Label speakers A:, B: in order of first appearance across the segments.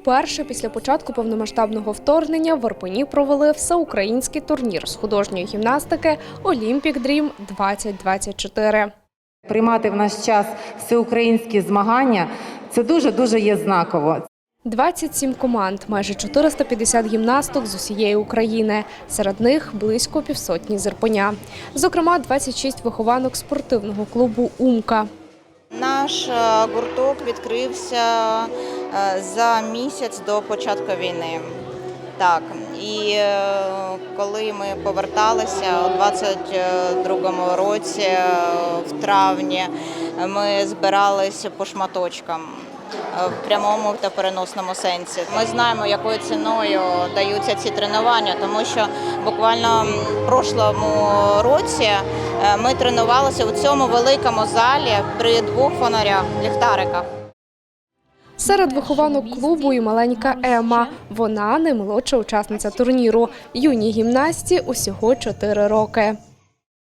A: Вперше після початку повномасштабного вторгнення в Арпені провели всеукраїнський турнір з художньої гімнастики Олімпік Дрім 2024
B: Приймати в наш час всеукраїнські змагання це дуже дуже є знаково.
A: 27 команд, майже 450 гімнасток з усієї України. Серед них близько півсотні з Ірпеня. Зокрема, 26 вихованок спортивного клубу Умка.
C: Наш е, гурток відкрився за місяць до початку війни. Так, і е, коли ми поверталися у 22-му році, е, в травні, ми збиралися по шматочкам е, в прямому та переносному сенсі. Ми знаємо, якою ціною даються ці тренування, тому що буквально в прошлому році е, ми тренувалися у цьому великому залі при двох фонарях, ліхтариках.
A: Серед вихованок клубу і маленька Ема. Вона наймолодша учасниця турніру. Юній гімнасті усього 4 роки.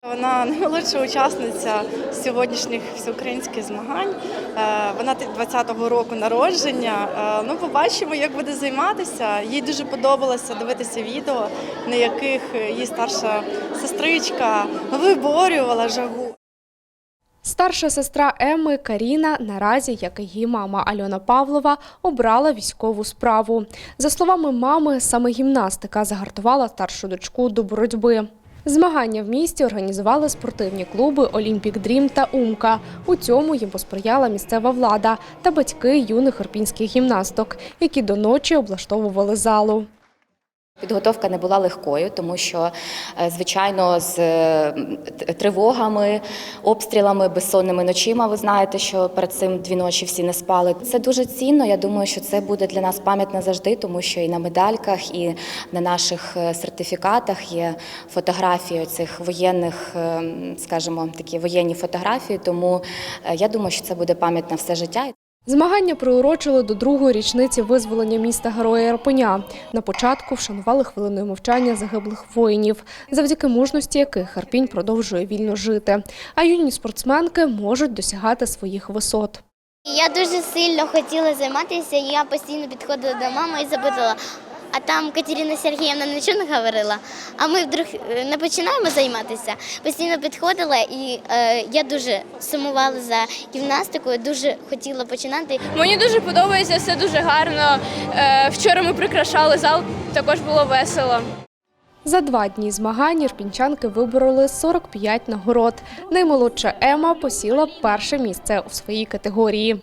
D: Вона наймолодша учасниця сьогоднішніх всеукраїнських змагань. Е, Вона 20-го року народження. Е, Ну, побачимо, як буде займатися. Їй дуже подобалося дивитися відео, на яких її старша сестричка виборювала жагу.
A: Старша сестра Еми Каріна наразі, як і її мама Альона Павлова, обрала військову справу. За словами мами, саме гімнастика загартувала старшу дочку до боротьби. Змагання в місті організували спортивні клуби Олімпік Дрім та Умка. У цьому їм посприяла місцева влада та батьки юних ірпінських гімнасток, які до ночі облаштовували залу.
E: Підготовка не була легкою, тому що, е, звичайно, з е, тривогами, обстрілами, безсонними ночима. Ви знаєте, що перед цим дві ночі всі не спали. Це дуже цінно. Я думаю, що це буде для нас пам'ять назавжди, тому що і на медальках, і на наших е, сертифікатах є фотографії цих воєнних, скажімо, такі воєнні фотографії. Тому я думаю, що це буде пам'ять на все життя.
A: Змагання приурочили до другої річниці визволення міста Героя Ірпеня. На початку вшанували хвилиною мовчання загиблих воїнів, завдяки мужності яких Ірпінь продовжує вільно жити. А юні спортсменки можуть досягати своїх висот.
F: Я дуже сильно хотіла займатися, я постійно підходила до мами і запитала, а там Катерина Сергіївна нічого не говорила, а ми вдруг е, не починаємо займатися. Постійно підходила, і е, я дуже сумувала за гімнастикою, дуже хотіла починати.
G: Мені дуже подобається, все дуже гарно. Е, Вчора ми прикрашали зал, також було весело.
A: За два дні змагань ірпінчанки вибороли 45 нагород. Наймолодша Ема посіла перше місце у своїй категорії.